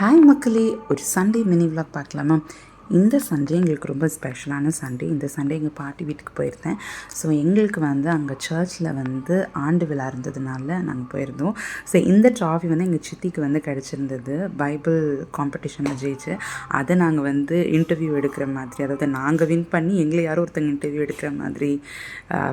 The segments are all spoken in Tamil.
ஹாய் மக்களே. ஒரு சண்டே மினி விளாக் பார்க்கலாமா? இந்த சண்டே எங்களுக்கு ரொம்ப ஸ்பெஷலான சண்டே. இந்த சண்டே எங்கள் பாட்டி வீட்டுக்கு போயிருந்தேன். ஸோ எங்களுக்கு வந்து அங்கே சர்ச்சில் வந்து ஆண்டு விழா இருந்ததுனால நாங்கள் போயிருந்தோம். ஸோ இந்த ட்ராஃபி வந்து எங்கள் சித்திக்கு வந்து கிடச்சிருந்தது. பைபிள் காம்படிஷனில் ஜெயிச்சு. அதை நாங்கள் வந்து இன்டர்வியூ எடுக்கிற மாதிரி அதாவது நாங்கள் வின் பண்ணி எங்களை யாரோ ஒருத்தங்க இன்டர்வியூ எடுக்கிற மாதிரி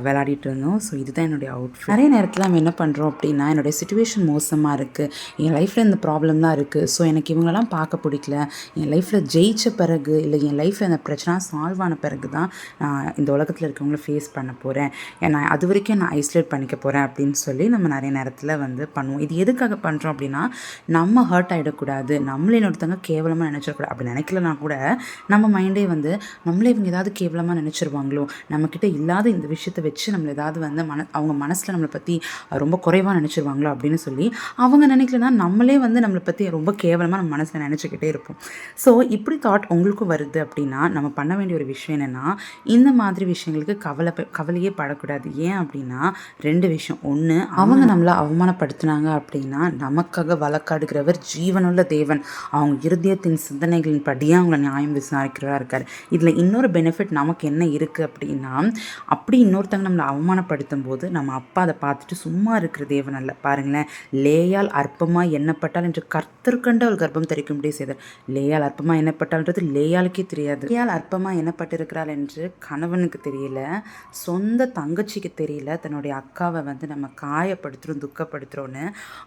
விளையாடிட்டு இருந்தோம். ஸோ இதுதான் என்னுடைய அவுட்ஃபிட் நிறைய நேரத்தில் நம்ம என்ன பண்ணுறோம் அப்படின்னா என்னுடைய சுச்சுவேஷன் மோசமாக இருக்குது என் லைஃப்பில் இந்த ப்ராப்ளம் தான் இருக்குது ஸோ எனக்கு இவங்களெல்லாம் பார்க்க பிடிக்கல. என் லைஃப்பில் ஜெயிச்ச பிறகு இல்லை என் லைஃப்பில் அந்த பிரச்சனை சால்வ் ஆன பிறகு தான் நான் இந்த உலகத்தில் இருக்கவங்கள ஃபேஸ் பண்ண போகிறேன் நான் அது வரைக்கும் நான் ஐசோலேட் பண்ணிக்க போகிறேன் அப்படின்னு சொல்லி நம்ம நிறைய நேரத்தில் வந்து பண்ணுவோம். இது எதுக்காக பண்ணுறோம் அப்படின்னா நம்ம ஹர்ட் ஆகிடக்கூடாது நம்மளே இன்னொருத்தவங்க கேவலமாக நினச்சிடக்கூடாது. அப்படி நினைக்கலனா கூட நம்ம மைண்டே வந்து நம்மளே இவங்க ஏதாவது கேவலமாக நினச்சிருவாங்களோ? நம்மக்கிட்ட இல்லாத இந்த விஷயத்தை வச்சு நம்மளை ஏதாவது வந்து மன அவங்க மனசில் நம்மளை பற்றி ரொம்ப குறைவாக நினச்சிருவாங்களோ அப்படின்னு சொல்லி அவங்க நினைக்கலனா நம்மளே வந்து நம்மளை பற்றி ரொம்ப கேவலமாக நம்ம மனசில் நினச்சிக்கிட்டே இருப்போம். ஸோ இப்படி தாட் உங்களுக்கும் வருது அப்படின்னா நம்ம பண்ண வேண்டிய ஒரு விஷயம் என்னென்னா இந்த மாதிரி விஷயங்களுக்கு கவலை கவலையே படக்கூடாது. ஏன் அப்படின்னா ரெண்டு விஷயம். ஒன்று அவங்க நம்மளை அவமானப்படுத்துனாங்க அப்படின்னா நமக்காக வழக்காடுகிறவர் ஜீவனுள்ள தேவன். அவங்க இருதயத்தின் சிந்தனைகளின் படியே அவங்கள நியாயம் விசாரிக்கிறவரா இருக்கார். இதில் இன்னொரு பெனிஃபிட் நமக்கு என்ன இருக்குது அப்படின்னா அப்படி இன்னொருத்தங்க நம்மளை அவமானப்படுத்தும் போது நம்ம அப்பா அதை பார்த்துட்டு சும்மா இருக்கிற தேவன் அல்ல. பாருங்களேன் லேயால் அற்பமாக எண்ணப்பட்டால் என்று கர்த்தர்கண்டு அவள் கர்ப்பம் தரிக்கும்படி செய்தார். லேயால் அற்பமாக எண்ணப்பட்டால்ன்றது லேயாளுக்கே தெரியாது. லேயால் அற்பமாக எண்ணப்பட்டிருக்கிறாள் என்று கணவனுக்கு தெரியல. சொந்த தங்கச்சிக்கு தெரியல. தன்னுடைய அக்காவை வந்து நம்ம காயப்படுத்துகிறோம் துக்கப்படுத்துகிறோன்னு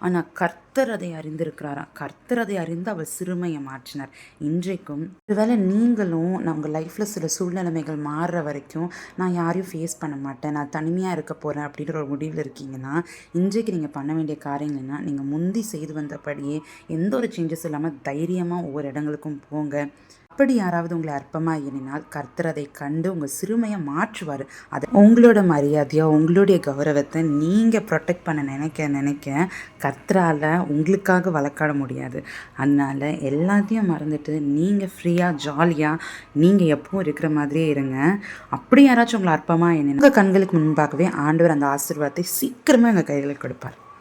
ஆனால் கர்த்தர் அதை அறிந்திருக்கிறாராம். கர்த்தர் அதை அறிந்து அவள் சிறுமையை மாற்றினார். இன்றைக்கும் ஒருவேளை நீங்களும் நான் உங்கள் லைஃப்பில் சில சூழ்நிலைமைகள் மாறுற வரைக்கும் நான் யாரையும் ஃபேஸ் பண்ண மாட்டேன். நான் தனிமையாக இருக்க போகிறேன் அப்படின்ற ஒரு முடிவில் இருக்கீங்கன்னா இன்றைக்கு நீங்கள் பண்ண வேண்டிய காரியங்கள் நீங்கள் முந்தி செய்து வந்தபடியே எந்த ஒரு சேஞ்சஸ் இல்லாமல் தைரியமாக ஒவ்வொரு இடங்களுக்கும் போங்க. அப்படி யாராவது உங்களை அற்பமாக எண்ணினால் கர்த்தர் அதை கண்டு உங்கள் சிறுமையை மாற்றுவார். அது உங்களோட மரியாதையோ உங்களுடைய கௌரவத்தை நீங்கள் ப்ரொடெக்ட் பண்ண நினைக்க நினைக்க கர்த்தரால் உங்களுக்காக வழக்காட முடியாது. அதனால் எல்லாத்தையும் மறந்துட்டு நீங்கள் ஃப்ரீயாக ஜாலியாக நீங்கள் எப்பவும் இருக்கிற மாதிரியே இருங்க. அப்படி யாராச்சும் உங்களை அற்பமாக எண்ணினா உங்கள் கண்களுக்கு முன்பாகவே ஆண்டவர் அந்த ஆசீர்வாதத்தை சீக்கிரமாக எங்கள் கைகளுக்கு கொடுப்பார்.